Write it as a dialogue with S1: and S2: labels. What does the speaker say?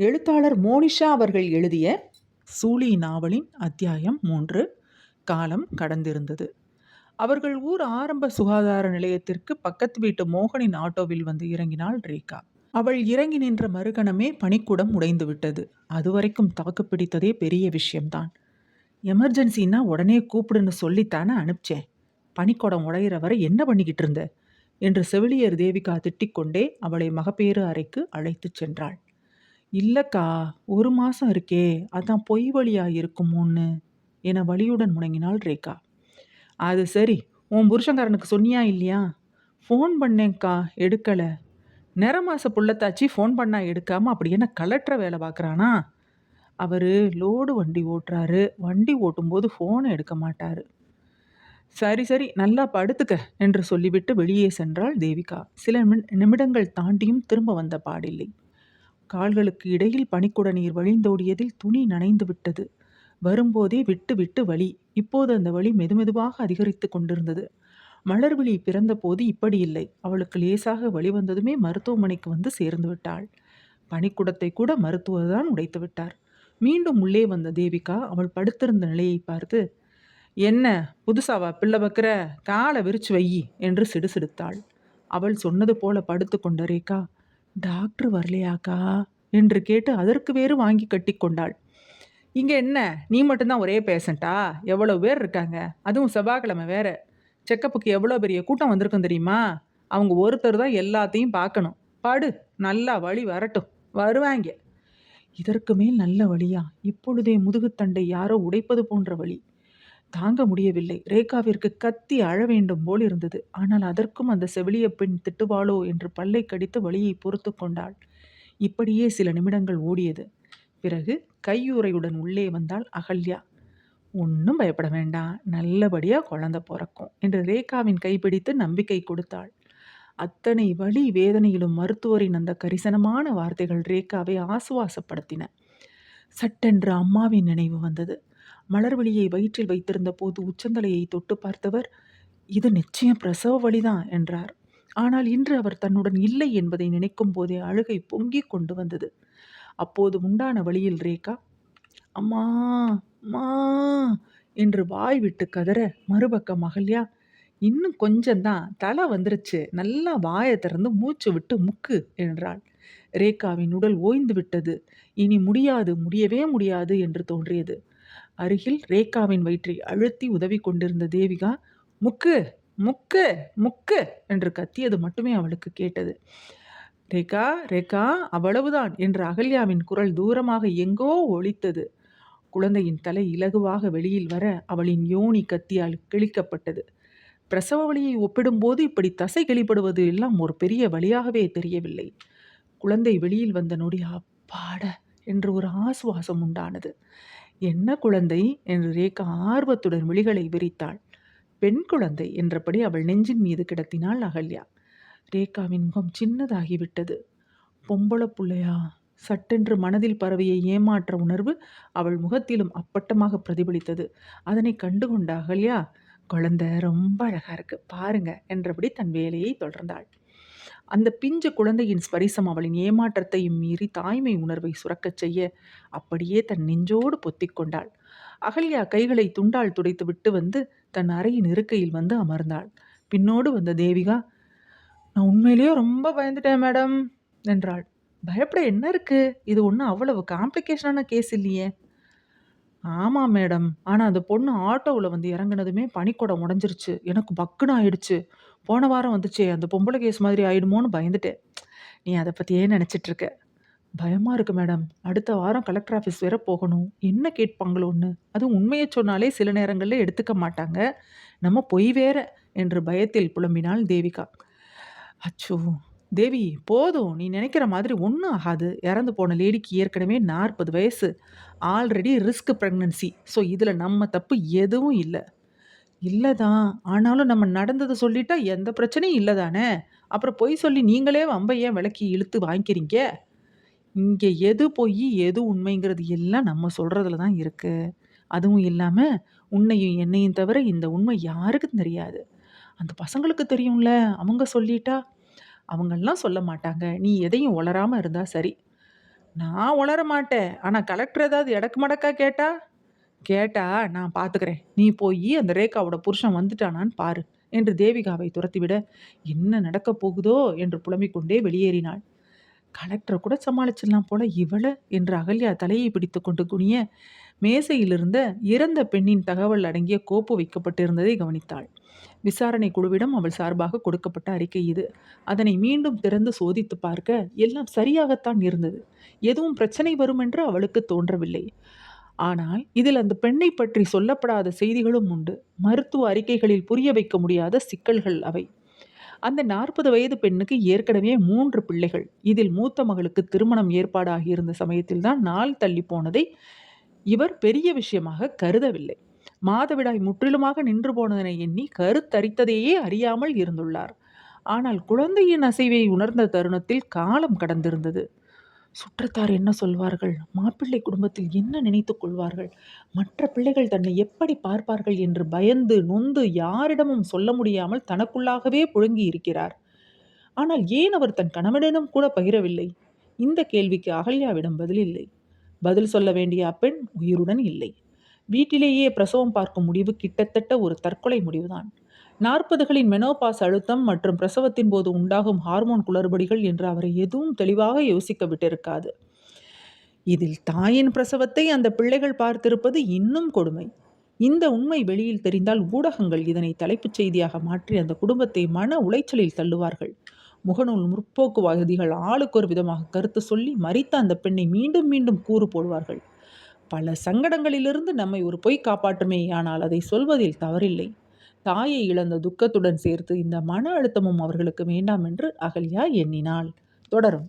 S1: எழுத்தாளர் மோனிஷா அவர்கள் எழுதிய சூலி நாவலின் அத்தியாயம் மூன்று காலம் கடந்திருந்தது. அவர்கள் ஊர் ஆரம்ப சுகாதார நிலையத்திற்கு பக்கத்து வீட்டு மோகனின் ஆட்டோவில் வந்து இறங்கினாள் ரேகா. அவள் இறங்கி நின்ற மறுகணமே பனிக்கூடம் உடைந்து விட்டது. அதுவரைக்கும் தாக்கு பிடித்ததே பெரிய விஷயம்தான். எமர்ஜென்சின்னா உடனே கூப்பிடுன்னு சொல்லித்தானே அனுப்பிச்சேன். பனிக்கூடம் உடையிற வரை என்ன பண்ணிக்கிட்டு இருந்த? என்று செவிலியர் தேவிகா திட்டிக்கொண்டே அவளை மகப்பேறு அறைக்கு அழைத்துச் சென்றாள். இல்லக்கா ஒரு மாசம் இருக்கே அதான் பொய் வழியா இருக்குமோன்னு என வழியுடன் முடங்கினாள் ரேகா. அது சரி உன் புருஷங்காரனுக்கு சொன்னியா இல்லையா? ஃபோன் பண்ணேங்க்கா எடுக்கலை. நிற மாச புள்ளத்தாச்சி ஃபோன் பண்ணா எடுக்காம அப்படி என்ன கலெக்டர வேலை பார்க்குறானா அவர் லோடு வண்டி ஓட்டுறாரு. வண்டி ஓட்டும்போது ஃபோனை எடுக்க மாட்டார். சரி சரி நல்லா படுத்துக்க என்று சொல்லிவிட்டு வெளியே சென்றாள் தேவிகா. சில நிமிடங்கள் தாண்டியும் திரும்ப வந்த பாடில்லை. கால்களுக்கு இடையில் பனிக்குட நீர் வழிந்தோடியதில் துணி நனைந்து விட்டது. வரும்போதே விட்டு விட்டு வலி. இப்போது அந்த வலி மெதுமெதுவாக அதிகரித்து கொண்டிருந்தது. மலர்விழி பிறந்தபோது இப்படி இல்லை. அவளுக்கு லேசாக வழி வந்ததுமே மருத்துவமனைக்கு வந்து சேர்ந்து விட்டாள். பனிக்குடத்தை கூட மருத்துவர் தான் உடைத்து விட்டார். மீண்டும் உள்ளே வந்த தேவிகா அவள் படுத்திருந்த நிலையை பார்த்து என்ன புதுசாவா பிள்ளை வைக்கிற? காலை விரிச்சு வையி என்று சிடுசிடுத்தாள். அவள் சொன்னது போல படுத்து கொண்ட ரேகா டாக்டர் வரலையாக்கா? என்று கேட்டு அதற்கு வேறு வாங்கி கட்டி கொண்டாள். இங்கே என்ன? நீ மட்டும்தான் ஒரே பேஷண்ட்டா? எவ்வளோ பேர் இருக்காங்க? அதுவும் செவ்வாய்க்கிழமை வேற. செக்கப்புக்கு எவ்வளோ பெரிய கூட்டம் வந்திருக்கும் தெரியுமா? அவங்க ஒருத்தர் தான் எல்லாத்தையும் பார்க்கணும். பாடு நல்லா வழி வரட்டும். வருவாங்க இதற்கு மேல் நல்ல வழியா? இப்பொழுதே முதுகுத்தண்டை யாரோ உடைப்பது போன்ற வழி. தாங்க முடியவில்லை. ரேகாவிற்கு கத்தி அழ வேண்டும் போல் இருந்தது. ஆனால் அதற்கும் அந்த செவிலிய பெண் திட்டுவாளோ என்று பல்லை கடித்து வழியை பொறுத்து கொண்டாள். இப்படியே சில நிமிடங்கள் ஓடியது. பிறகு கையுறையுடன் உள்ளே வந்தாள் அகல்யா. ஒன்றும் பயப்பட வேண்டாம். நல்லபடியாக குழந்த பிறக்கும் என்று ரேகாவின் கைப்பிடித்து நம்பிக்கை கொடுத்தாள். அத்தனை வழி வேதனையிலும் மருத்துவரின் அந்த கரிசனமான வார்த்தைகள் ரேகாவை ஆசுவாசப்படுத்தின. சட்டென்று அம்மாவின் நினைவு வந்தது. மலர்விழியை வயிற்றில் வைத்திருந்த போது உச்சந்தலையை தொட்டு பார்த்தவர் இது நிச்சயம் பிரசவ வழிதான் என்றார். ஆனால் இன்று அவர் தன்னுடன் இல்லை என்பதை நினைக்கும் போதே அழுகை பொங்கிக் கொண்டு வந்தது. அப்போது உண்டான வழியில் ரேகா அம்மா அம்மா என்று வாய் விட்டு கதற மறுபக்கம் மகள்யா இன்னும் கொஞ்சம்தான் தலை வந்துருச்சு நல்லா வாயை திறந்து மூச்சு விட்டு முக்கு என்றாள். ரேகாவின் உடல் ஓய்ந்து விட்டது. இனி முடியாது முடியவே முடியாது என்று தோன்றியது. அருகில் ரேகாவின் வயிற்றை அழுத்தி உதவி கொண்டிருந்த தேவிகா முக்கு முக்கு முக்கு என்று கத்தியது மட்டுமே அவளுக்கு கேட்டது. ரேகா ரேகா அவ்வளவுதான் என்று அகல்யாவின் குரல் தூரமாக எங்கோ ஒழித்தது குழந்தையின் தலை இலகுவாக வெளியில் வர அவளின் யோனி கத்தியால் கிழிக்கப்பட்டது. பிரசவ வழியை ஒப்பிடும்போது இப்படி தசை கிழிப்படுவது எல்லாம் ஒரு பெரிய வழியாகவே தெரியவில்லை. குழந்தை வெளியில் வந்த நொடி அப்பாட என்று ஒரு ஆசுவாசம் உண்டானது. என்ன குழந்தை? என்று ரேகா ஆர்வத்துடன் விழிகளை விரித்தாள். பெண் குழந்தை என்றபடி அவள் நெஞ்சின் மீது கிடத்தினாள் அகல்யா. ரேகாவின் முகம் சின்னதாகிவிட்டது. பொம்பள புள்ளையா? சட்டென்று மனதில் பரவிய ஏமாற்ற உணர்வு அவள் முகத்திலும் அப்பட்டமாக பிரதிபலித்தது. அதனை கண்டுகொண்ட அகல்யா குழந்தை ரொம்ப அழகா இருக்கு பாருங்க என்றபடி தன் வேலையை தொடர்ந்தாள். அந்த பிஞ்சு குழந்தையின் ஸ்பரிசம் அவளின் ஏமாற்றத்தையும் மீறி தாய்மை உணர்வை சுரக்கச் செய்ய அப்படியே தன் நெஞ்சோடு பொத்திக் கொண்டாள். அகல்யா கைகளை துண்டால் துடைத்து விட்டு வந்து தன் அறையின் இருக்கையில் வந்து அமர்ந்தாள். பின்னோடு வந்த தேவிகா நான் உண்மையிலேயே ரொம்ப பயந்துட்டேன் மேடம் என்றாள். பயப்பட என்ன இருக்கு? இது ஒன்றும் அவ்வளவு காம்ப்ளிகேஷனான கேஸ் இல்லையே. ஆமாம் மேடம். ஆனால் அந்த பொண்ணு ஆட்டோவில் வந்து இறங்குனதுமே பனிக்கூடம் உடஞ்சிருச்சு. எனக்கு பக்குன்னு ஆயிடுச்சு. போன வாரம் வந்துச்சே அந்த பொம்பளை கேஸ் மாதிரி ஆயிடுமோன்னு பயந்துட்டேன். நீ அதை பற்றியே நினச்சிட்ருக்க. பயமாக இருக்கு மேடம் அடுத்த வாரம் கலெக்டர் ஆஃபீஸ் வேற போகணும். என்ன கேட்பாங்களோன்னு அதுவும் உண்மையை சொன்னாலே சில நேரங்களில் எடுத்துக்க மாட்டாங்க. நம்ம பொய் வேற என்று பயத்தில் புலம்பினாள் தேவிகா. அச்சோ தேவி போதும். நீ நினைக்கிற மாதிரி ஒன்றும் ஆகாது. இறந்து போன லேடிக்கு ஏற்கனவே நாற்பது வயசு. ஆல்ரெடி ரிஸ்க் ப்ரெக்னன்சி ஸோ இதில் நம்ம தப்பு எதுவும் இல்லை. இல்லைதான். ஆனாலும் நம்ம நடந்ததை சொல்லிட்டா எந்த பிரச்சனையும் இல்லை தானே அப்புறம் பொய் சொல்லி நீங்களே ஏன் விளக்கி இழுத்து வாங்கிக்கிறீங்க? இங்கே எது பொய் எது உண்மைங்கிறது எல்லாம் நம்ம சொல்கிறதுல தான் இருக்குது அதுவும் இல்லாமல் உன்னையும் என்னையும் தவிர இந்த உண்மை யாருக்கும் தெரியாது. அந்த பசங்களுக்கு தெரியும்ல. அவங்க சொல்லிட்டா அவங்கெல்லாம் சொல்ல மாட்டாங்க. நீ எதையும் உளராமல் இருந்தால் சரி. நான் உளர மாட்டேன் ஆனா கலெக்டர் ஏதாவது எடக்கு மடக்கா கேட்டா? கேட்டா நான் பார்த்துக்கிறேன் நீ போய் அந்த ரேகாவோட புருஷன் வந்துட்டானான்னு பாரு என்று தேவிகாவை துரத்திவிட என்ன நடக்கப் போகுதோ? என்று புலம்பிக் கொண்டே வெளியேறினாள். கலெக்டரை கூட சமாளிச்சிடலாம் போல இவள என்று அகல்யா தலையை பிடித்து கொண்டு குனிய மேசையிலிருந்த இறந்த பெண்ணின் தகவல் அடங்கிய கோப்பு வைக்கப்பட்டிருந்ததை கவனித்தாள். விசாரணை குழுவிடம் அவள் சார்பாக கொடுக்கப்பட்ட அறிக்கை இது. அதனை மீண்டும் திறந்து சோதித்து பார்க்க எல்லாம் சரியாகத்தான் இருந்தது. எதுவும் பிரச்சனை வரும் என்று அவளுக்கு தோன்றவில்லை. ஆனால் இதில் அந்த பெண்ணை பற்றி சொல்லப்படாத செய்திகளும் உண்டு. மருத்துவ அறிக்கைகளில் புரிய வைக்க முடியாத சிக்கல்கள் அவை. அந்த நாற்பது வயது பெண்ணுக்கு ஏற்கனவே மூன்று பிள்ளைகள். இதில் மூத்த மகளுக்கு திருமணம் ஏற்பாடாகி இருந்த சமயத்தில்தான் நாள் தள்ளி போனதை இவர் பெரிய விஷயமாக கருதவில்லை. மாதவிடாய் முற்றிலுமாக நின்று போனதனை எண்ணி கருத்தரித்ததையே அறியாமல் இருந்துள்ளார். ஆனால் குழந்தையின் அசைவை உணர்ந்த தருணத்தில் காலம் கடந்திருந்தது. சுற்றத்தார் என்ன சொல்வார்கள்? மாப்பிள்ளை குடும்பத்தில் என்ன நினைத்துக் கொள்வார்கள்? மற்ற பிள்ளைகள் தன்னை எப்படி பார்ப்பார்கள் என்று பயந்து நொந்து யாரிடமும் சொல்ல முடியாமல் தனக்குள்ளாகவே புழுங்கி இருக்கிறார். ஆனால் ஏன் அவர் தன் கணவனிடம் கூட பகிரவில்லை? இந்த கேள்விக்கு அகல்யாவிடம் பதில் இல்லை. பதில் சொல்ல வேண்டிய அப்பெண் உயிருடன் இல்லை. வீட்டிலேயே பிரசவம் பார்க்கும் முடிவு கிட்டத்தட்ட ஒரு தற்கொலை முடிவுதான். நாற்பதுகளின் மெனோபாஸ் அழுத்தம் மற்றும் பிரசவத்தின் போது உண்டாகும் ஹார்மோன் குளறுபடிகள் என்று அவரை எதுவும் தெளிவாக யோசிக்க விட்டிருக்காது. இதில் தாயின் பிரசவத்தை அந்த பிள்ளைகள் பார்த்திருப்பது இன்னும் கொடுமை. இந்த உண்மை வெளியில் தெரிந்தால் ஊடகங்கள் இதனை தலைப்புச் செய்தியாக மாற்றி அந்த குடும்பத்தை மன உளைச்சலில் தள்ளுவார்கள். முகநூல் முற்போக்குவாதிகள் ஆளுக்கு ஒரு விதமாக கருத்து சொல்லி மறித்த அந்த பெண்ணை மீண்டும் மீண்டும் கூறு போடுவார்கள். பல சங்கடங்களிலிருந்து நம்மை ஒரு பொய் காப்பாற்றுமே ஆனால் அதை சொல்வதில் தவறில்லை. தாயை இழந்த துக்கத்துடன் சேர்த்து இந்த மன அழுத்தமும் அவர்களுக்கு வேண்டாம் என்று அகல்யா எண்ணினாள். தொடரும்.